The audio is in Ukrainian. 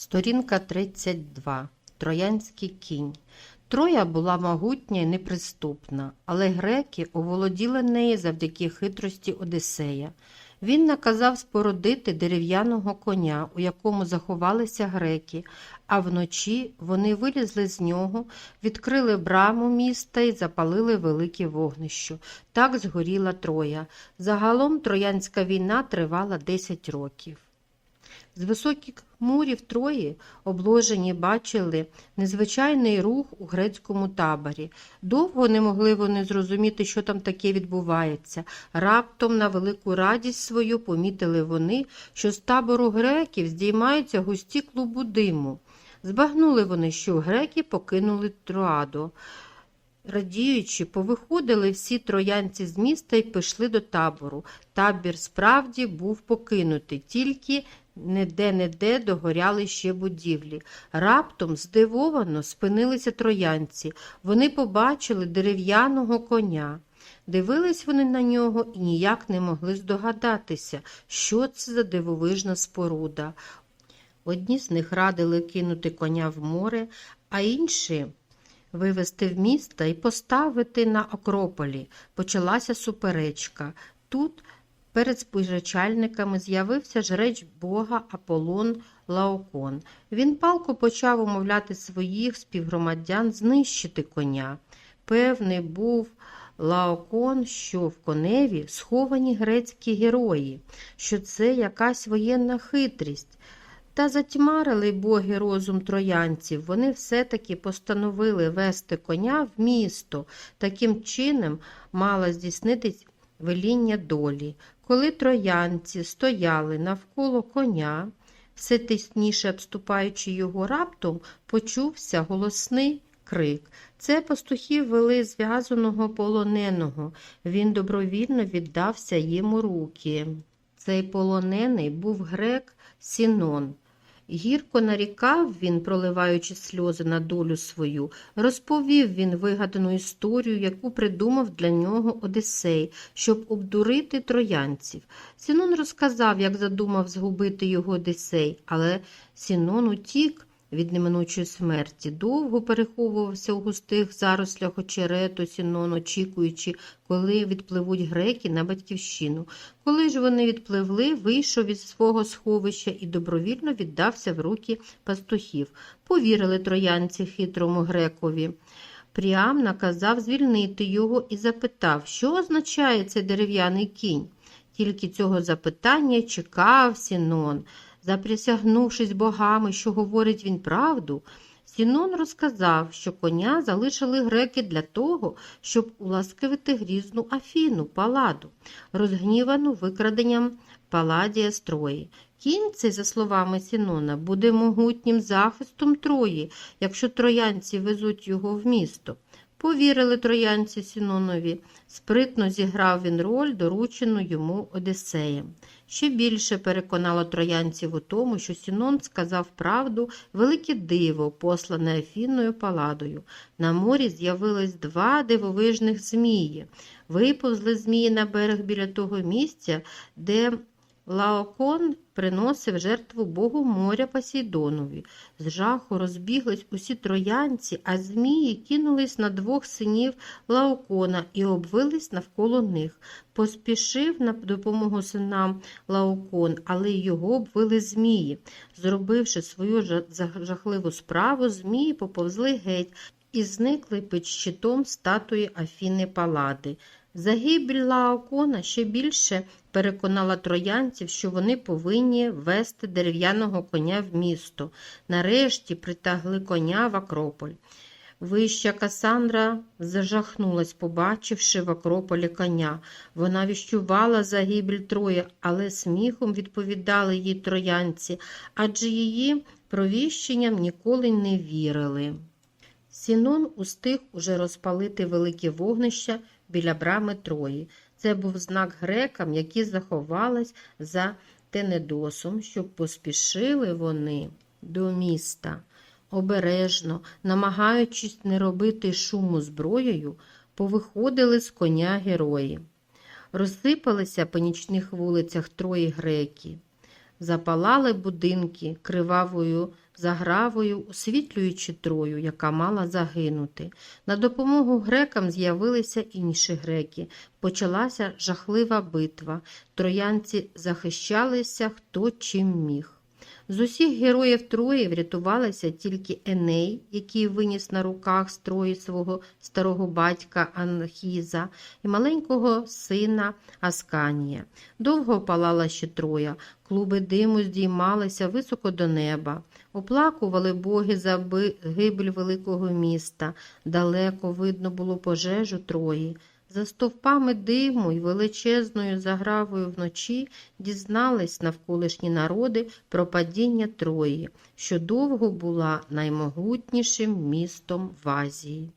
Сторінка 32. Троянський кінь. Троя була могутня і неприступна, але греки оволоділи нею завдяки хитрості Одисея. Він наказав спорудити дерев'яного коня, у якому заховалися греки, а вночі вони вилізли з нього, відкрили браму міста і запалили велике вогнище. Так згоріла Троя. Загалом Троянська війна тривала 10 років. З високих мурів Трої обложені бачили незвичайний рух у грецькому таборі. Довго не могли вони зрозуміти, що там таке відбувається. Раптом, на велику радість свою, помітили вони, що з табору греків здіймаються густі клубу диму. Збагнули вони, що греки покинули Троаду. Радіючи, повиходили всі троянці з міста і пішли до табору. Табір справді був покинутий, тільки не-де-не-де догоряли ще будівлі. Раптом здивовано спинилися троянці. Вони побачили дерев'яного коня. Дивились вони на нього і ніяк не могли здогадатися, що це за дивовижна споруда. Одні з них радили кинути коня в море, а інші вивезти в місто і поставити на Акрополі. Почалася суперечка. Тут перед спожичальниками з'явився жреч бога Аполлон Лаокон. Він палко почав умовляти своїх співгромадян знищити коня. Певний був Лаокон, що в коневі сховані грецькі герої, що це якась воєнна хитрість. Та затьмарили боги розум троянців. Вони все-таки постановили вести коня в місто. Таким чином мало здійснитись веління долі. Коли троянці стояли навколо коня, все тисніше обступаючи його раптом, почувся голосний крик. Це пастухи вели зв'язаного полоненого. Він добровільно віддався їм руки. Цей полонений був грек Сінон. Гірко нарікав він, проливаючи сльози на долю свою, розповів він вигадану історію, яку придумав для нього Одисей, щоб обдурити троянців. Сінон розказав, як задумав згубити його Одисей, але Сінон утік від неминучої смерті, довго переховувався у густих зарослях очерету Сінон, очікуючи, коли відпливуть греки на батьківщину. Коли ж вони відпливли, вийшов із свого сховища і добровільно віддався в руки пастухів. Повірили троянці хитрому грекові. Пріам наказав звільнити його і запитав, що означає цей дерев'яний кінь. Тільки цього запитання чекав Сінон. Заприсягнувшись богами, що говорить він правду, Сінон розказав, що коня залишили греки для того, щоб уласкивити грізну Афіну, паладу, розгнівану викраденням Паладія з Трої. Кінь цей, за словами Сінона, буде могутнім захистом Трої, якщо троянці везуть його в місто. Повірили троянці Сінонові. Спритно зіграв він роль, доручену йому Одіссеєм. Ще більше переконало троянців у тому, що Сінон сказав правду велике диво, послане Афіною паладою. На морі з'явилось два дивовижних змії. Виповзли змії на берег біля того місця, де Лаокон приносив жертву Богу моря Посейдонові. З жаху розбіглись усі троянці, а змії кинулись на двох синів Лаокона і обвились навколо них. Поспішив на допомогу синам Лаокон, але його обвили змії. Зробивши свою жа- жахливу справу, змії поповзли геть і зникли під щитом статуї Афіни Палади. Загибель Лаокона ще більше переконала троянців, що вони повинні вести дерев'яного коня в місто. Нарешті притягли коня в Акрополь. Вища Касандра зажахнулась, побачивши в Акрополі коня. Вона віщувала загибель Троя, але сміхом відповідали їй троянці, адже її провіщенням ніколи не вірили. Сінон устиг уже розпалити велике вогнище біля брами Трої. Це був знак грекам, які заховались за Тенедосом, щоб поспішили вони до міста. Обережно, намагаючись не робити шуму зброєю, повиходили з коня герої. Розсипалися по нічних вулицях троє греки. Запалали будинки кривавою загравою, освітлюючи Трою, яка мала загинути. На допомогу грекам з'явилися інші греки. Почалася жахлива битва. Троянці захищалися хто чим міг. З усіх героїв Трої врятувалися тільки Еней, який виніс на руках з Трої свого старого батька Анхіза і маленького сина Асканія. Довго палала ще Троя, клуби диму здіймалися високо до неба. Оплакували боги за гибель великого міста. Далеко видно було пожежу Трої. За стовпами диму й величезною загравою вночі дізнались навколишні народи про падіння Трої, що довго була наймогутнішим містом в Азії.